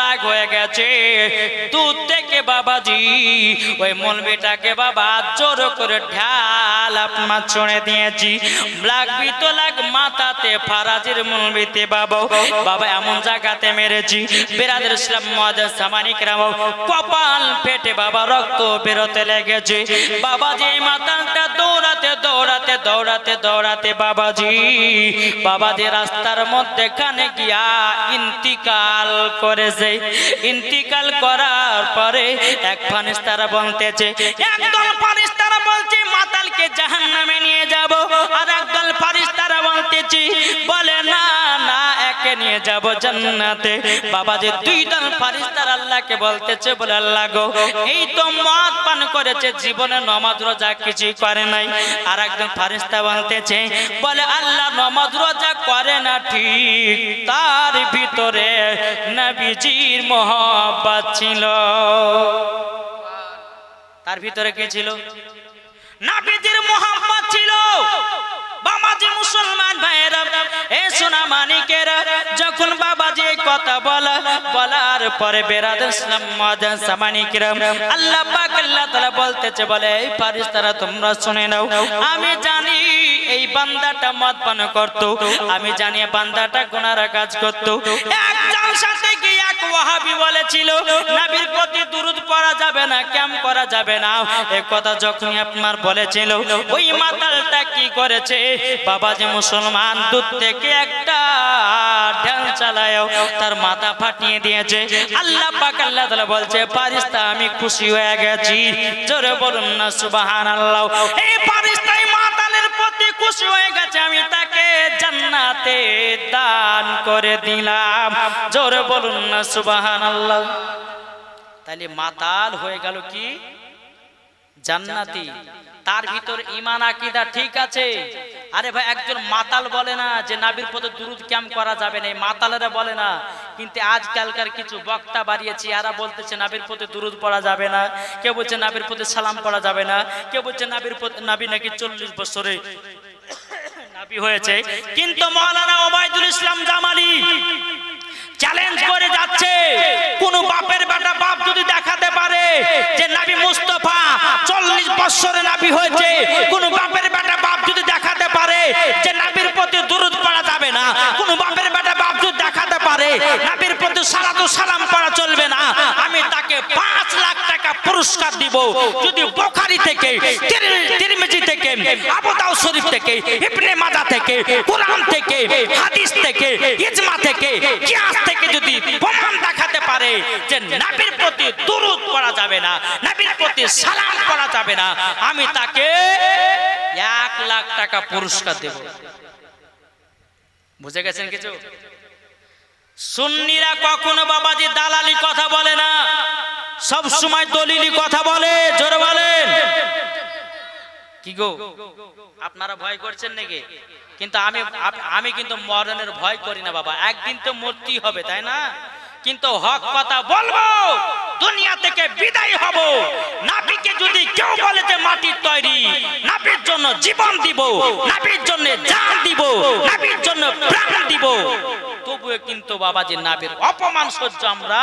রাগ হয়ে গেছে। দূর থেকে বাবাজি, ওই মলবিটাকে বাবা জোর করে ঢাল আপনার ছড়ে দিয়েছি। লাগবি তো মাথাতে, ফারাজির মলবিতে বাবা। বাবা এমন জায়গাতে মেরেছি বেরাদের ইসলাম সামানিক কপাল ফেটে বাবা রক্ত বেরোতে লেগেছে। বাবাজি, এই মাতালটা দৌড়াতে দৌড়াতে দৌড়াতে দৌড়াতে বাবাজি। বাবাজি রাস্তার মধ্যে কানে গিয়া ইন্তিকাল করেছে। ইন্তিকাল করার পরে এক ফানিস তারা বলতেছে, একদল ফানিস তারা বলছে, মাতালকে জাহান নামে নিয়ে যাব। আর একদল ফারিস তারা বলতেছি নিয়ে যাব জান্নাতে। বাবা যে দুই দল ফারিস্তার আল্লাহকে বলতেছে, বলে, আল্লাহ গো, এই তো মদ পান করেছে, জীবনে নমাজ রোজা কিছুই করে নাই। আর একজন ফারিস্তা বলতেছে, বলে, আল্লাহ নমাজ রোজা করে না ঠিক, তার ভিতরে নবীজির মোহব্বত ছিল। তার ভিতরে কে ছিল? নাবিজির মোহাম্মদ ছিল। বাবাজি মুসলমান ভাইয়েরা এ মানিকেরা যখন বাবাজি কথা বলা, বলার পরে বেরাদের ইসলাম মাদান সামানিকেরা আল্লাহ পাক আল্লাহ তাআলা বলতেছে, বলে, এই ফারিস্তারা তোমরা শুনে নাও, আমি জানি এই বান্দাটা মদ পান করত, আমি জানি বান্দাটা গুনার কাজ করতো। একজন সাথে গিয়ে ওয়াহাবি বলেছিল, নবীর প্রতি দুরুদ পড়া যাবে না, ক্যাম করা যাবে না। এ কথা যখন আপনার বলেছিল, ওই মাতালটা কি করেছে? বাবা যে মুসলমান দূর থেকে একটা ঢেল চালায়, তার মাথা ফাটিয়ে দিয়েছে। আল্লাহ পাক আল্লাহ তাআলা বলছে, ফারিস্তা, আমি খুশি হয়ে গেছি। জোরে বলুন না, সুবহানাল্লাহ। এই প্রতি খুশি হয়ে গেছে, আমি তাকে জান্নাতে দান করে দিলাম। জোরে বলুন না, সুবহানাল্লাহ। তাহলে মাতাল হয়ে গেল কি? জান্নাতি। তার ভিতর ইমান আকিদা ঠিক আছে। আরে ভাই, একজন মাতাল বলে না যে নাবির পথে দুরুদ ক্যাম্প করা যাবে না মাতালেরা বলে না। কিন্তু আজকালকার কিছু বক্তা বাড়িয়েছি, এরা বলতেছে নাবির পথে দুরুদ পড়া যাবে না, কেউ বলছে নাবির পথে সালাম পড়া যাবে না, কেউ বলছে নাবির পথে, নাবি নাকি চল্লিশ বছরে নাবি হয়েছে। কিন্তু মৌলানা ওবায়দুল ইসলাম জামালি চ্যালেঞ্জ করে যাচ্ছে। কোন বাপের বেটা বাপ যদি দেখাতে পারে যে নাবি মুস্তফা চল্লিশ বছরে নাবি হয়েছে, কোন বাপের বেটা বাপ যদি দেখাতে পারে যে নাবির প্রতি দুরুদ পড়া যাবে না, কোন বাপের বেটা বাপ যদি দেখাতে পারে, নাবির প্রতি সালাতু সালাম পড়া চলবে না, আমি তাকে পাঁচ লাখ পুরস্কার দিব। যদি বোখারি থেকে তিরমিজি থেকে আবু দাউদ শরীফ থেকে, ইবনে মাজা থেকে, কোরআন থেকে, হাদিস থেকে, ইজমা থেকে, কিয়াস থেকে যদি প্রমাণ দেখাতে পারে যে নবীর প্রতি দুরূদ পড়া যাবে না, নবীর প্রতি সালাম পড়া যাবে না, আমি তাকে এক লাখ টাকা পুরস্কার দেব। বুঝে গেছেন কিছু? সুন্নিরা কখনো বাবাজি দালালি কথা বলে না। সব সময় দলিলি কথা বলে, জোরে বলেন। কি গো? আপনারা ভয় করছেন নাকি? কিন্তু আমি আমি কিন্তু মরণের ভয় করি না বাবা। একদিন তো মূর্তি হবে, তাই না? কিন্তু হক কথা বলব, দুনিয়া থেকে বিদায় হব। নাবিকে যদি কেউ বলে যে মাটির তৈরি, নাবির জন্য জীবন দিব, নাবির জন্য জান দিব, নাবির জন্য প্রাণ দিব, তবুও কিন্তু বাবাজি নাবির অপমান সহ্য আমরা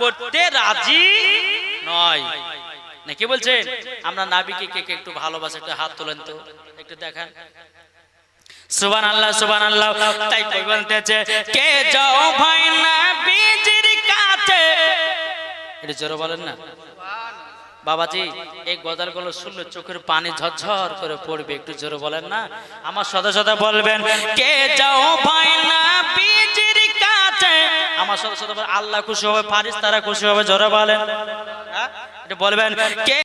করতে রাজি নয়। না, কি বলছেন আমরা নাবিকে কে কে একটু ভালোবাসে, একটু হাত তোলেন তো। একটু দেখান। সুবান আল্লাহ সুবান আল্লাহ তাই তো বলতেছে, কে যাও ভাই নাবিজির কাছে? এটা জোরে বলেন না। বাবাজি, এই গজালগুলো শুনলে চোখের পানি ঝরঝর করে পড়বে, একটু জোরে বলেন না। আমার সদা সদা বলবেন, কে যাও ভাই আমার সদস্য সদা আল্লাহ খুশি হবে ফারিস তারা খুশি হবে, জোরে বলেন হ্যাঁ? বলবেন, কে